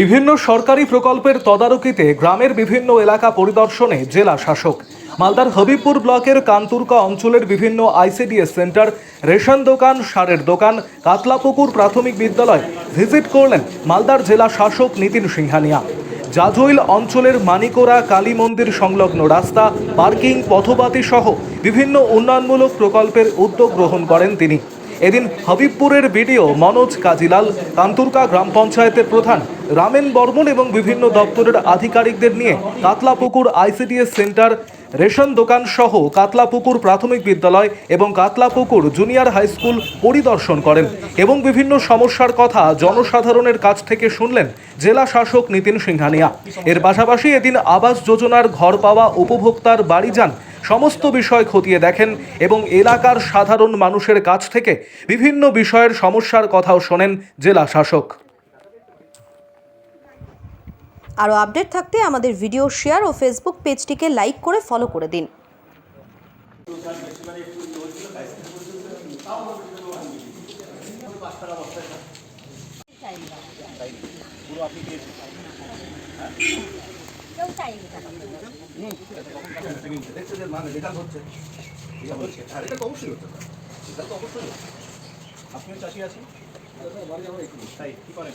বিভিন্ন সরকারি প্রকল্পের তদারকিতে গ্রামের বিভিন্ন এলাকা পরিদর্শনে জেলা শাসক। মালদার হবিবপুর ব্লকের কান্তুরকা অঞ্চলের বিভিন্ন আইসিডিএস সেন্টার, রেশন দোকান, সারের দোকান, কাতলাপুকুর প্রাথমিক বিদ্যালয় ভিজিট করলেন মালদার জেলা শাসক নিতিন সিংহানিয়া। জাজইল অঞ্চলের মানিকোরা কালী মন্দির সংলগ্ন রাস্তা, পার্কিং পথবাতি সহ বিভিন্ন উন্নয়নমূলক প্রকল্পের উদ্যোগ গ্রহণ করেন তিনি। এদিন হাবিবপুরের বিডিও মনোজ কাজিলাল, কান্তুরকা গ্রাম পঞ্চায়েতের প্রধান রামেন বর্মন এবং বিভিন্ন দপ্তরের আধিকারিকদের নিয়ে কাতলাপুকুর আইসিডিএস সেন্টার রেশন দোকান সহ কাতলাপুকুর প্রাথমিক বিদ্যালয় এবং কাতলাপুকুর জুনিয়র হাই স্কুল পরিদর্শন করেন এবং বিভিন্ন সমস্যার কথা জনসাধারণের কাছ থেকে শুনলেন জেলা শাসক নিতিন সিংহানিয়া। এর পাশাপাশি এদিন আবাস যোজনার ঘর পাওয়া উপভোক্তার বাড়ি যান। সমস্ত বিষয় খতিয়ে দেখেন এবং এলাকার সাধারণ মানুষের কাছ থেকে বিভিন্ন বিষয়ের সমস্যার কথাও শোনেন জেলা শাসক। আরও আপডেট থাকতে আমাদের ভিডিও শেয়ার ও ফেসবুক পেজটিকে লাইক করে ফলো করে দিন। আপনিও চাষি আছেন? তাই, কি করেন?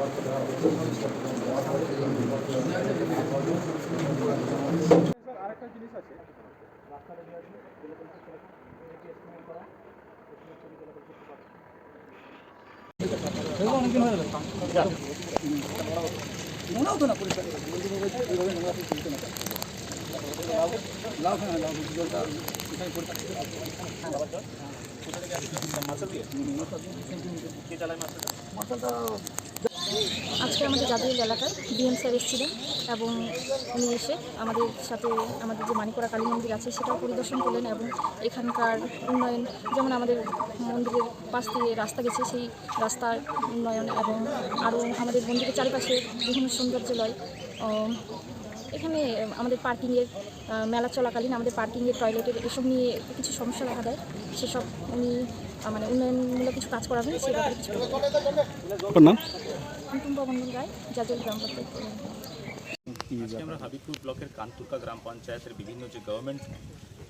চেক করো অ্যাম্বুলেন্স ড্রাইভারদের ডেকে নেওয়া হবে কে চালায় মাছটা আজকে আমাদের জাদুইল এলাকায় ডিএম স্যার এসেছিলেন এবং উনি এসে আমাদের সাথে আমাদের যে মানিকোড়া কালী মন্দির আছে সেটাও পরিদর্শন করলেন এবং এখানকার উন্নয়ন, যেমন আমাদের মন্দিরের পাশ দিয়ে রাস্তা গেছে, সেই রাস্তার উন্নয়ন এবং আরও আমাদের মন্দিরের চারিপাশে বিভিন্ন সৌন্দর্যলয় এখানে আমাদের পার্কিংয়ের মেলা চলাকালীন আমাদের পার্কিংয়ের টয়লেটের এসব নিয়ে কিছু সমস্যা দেখা দেয়। সেসব উনি মানে উন্নয়নমূলক কিছু কাজ করাবেন ব্যাপারে কিছু নাম? টুম্পা রায় গ্রাম আমরা হাবিবপুর ব্লকের কান্তুকা গ্রাম পঞ্চায়েতের বিভিন্ন যে গভর্নমেন্ট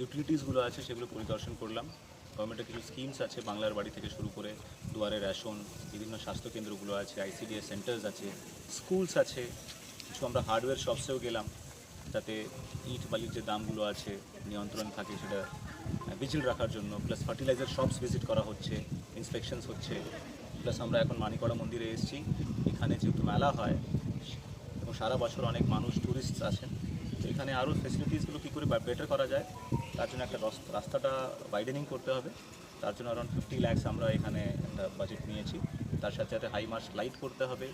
ইউটিলিটিসগুলো আছে সেগুলো পরিদর্শন করলাম। গভর্নমেন্টের কিছু স্কিমস আছে বাংলার বাড়ি থেকে শুরু করে দুয়ারে রেশন, বিভিন্ন স্বাস্থ্যকেন্দ্রগুলো আছে আইসিডিএস সেন্টার্স আছে স্কুলস আছে, কিছু আমরা হার্ডওয়্যার শপসেও গেলাম। যাতে ইট, বালির যে দামগুলো আছে, নিয়ন্ত্রণ থাকে সেটা বিচিল রাখার জন্য প্লাস ফার্টিলাইজার শপস ভিজিট করা হচ্ছে ইন্সপেকশনস হচ্ছে। প্লাস আমরা এখন মানিকড়া মন্দিরে এসেছি। এখানে যেহেতু মেলা হয় এবং সারা বছর অনেক মানুষ ট্যুরিস্ট আসেন, তো এখানে আরও ফেসিলিটিসগুলো কী করে বেটার করা যায়, তার জন্য একটা রাস- রাস্তাটা ওয়াইডেনিং করতে হবে। তার জন্য অ্যারাউন্ড ফিফটি ল্যাক্স আমরা এখানে একটা বাজেট নিয়েছি। তার সাথে সাথে হাই মার্স লাইট করতে হবে,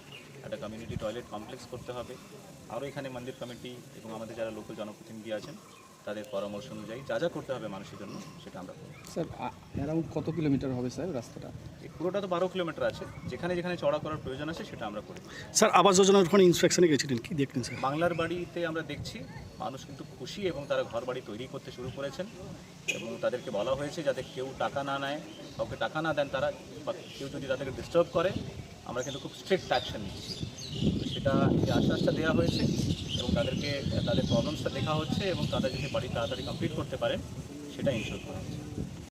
একটা কমিউনিটি টয়লেট কমপ্লেক্স করতে হবে। আরও এখানে মন্দির কমিটি এবং আমাদের যারা লোকাল জনপ্রতিনিধি আছেন তাদের পরামর্শ অনুযায়ী যা যা করতে হবে মানুষের জন্য সেটা আমরা করব। স্যার অ্যারাউন্ড কত কিলোমিটার হবে স্যার রাস্তাটা? এই পুরোটা তো বারো কিলোমিটার আছে। যেখানে যেখানে চড়া করার প্রয়োজন আছে সেটা আমরা করি। স্যার আবাস যোজনার ওখানে ইন্সপেকশনে গেছিলেন কি দেখলেন স্যার? বাংলার বাড়িতে আমরা দেখছি মানুষ কিন্তু খুশি এবং তারা ঘর বাড়ি তৈরি করতে শুরু করেছেন এবং তাদেরকে বলা হয়েছে যাতে কেউ টাকা না নেয় কাউকে টাকা না দেন তারা বা কেউ যদি তাদেরকে ডিস্টার্ব করে আমরা কিন্তু খুব স্ট্রিক্ট অ্যাকশন নিচ্ছি। তো সেটা এই আশ্বাসটা দেওয়া হয়েছে। এবং তাদেরকে, তাদের প্রবলেমসটা দেখা হচ্ছে এবং তাদের যদি বাড়ি তাড়াতাড়ি কমপ্লিট করতে পারেন সেটা ইনশোর করা হচ্ছে।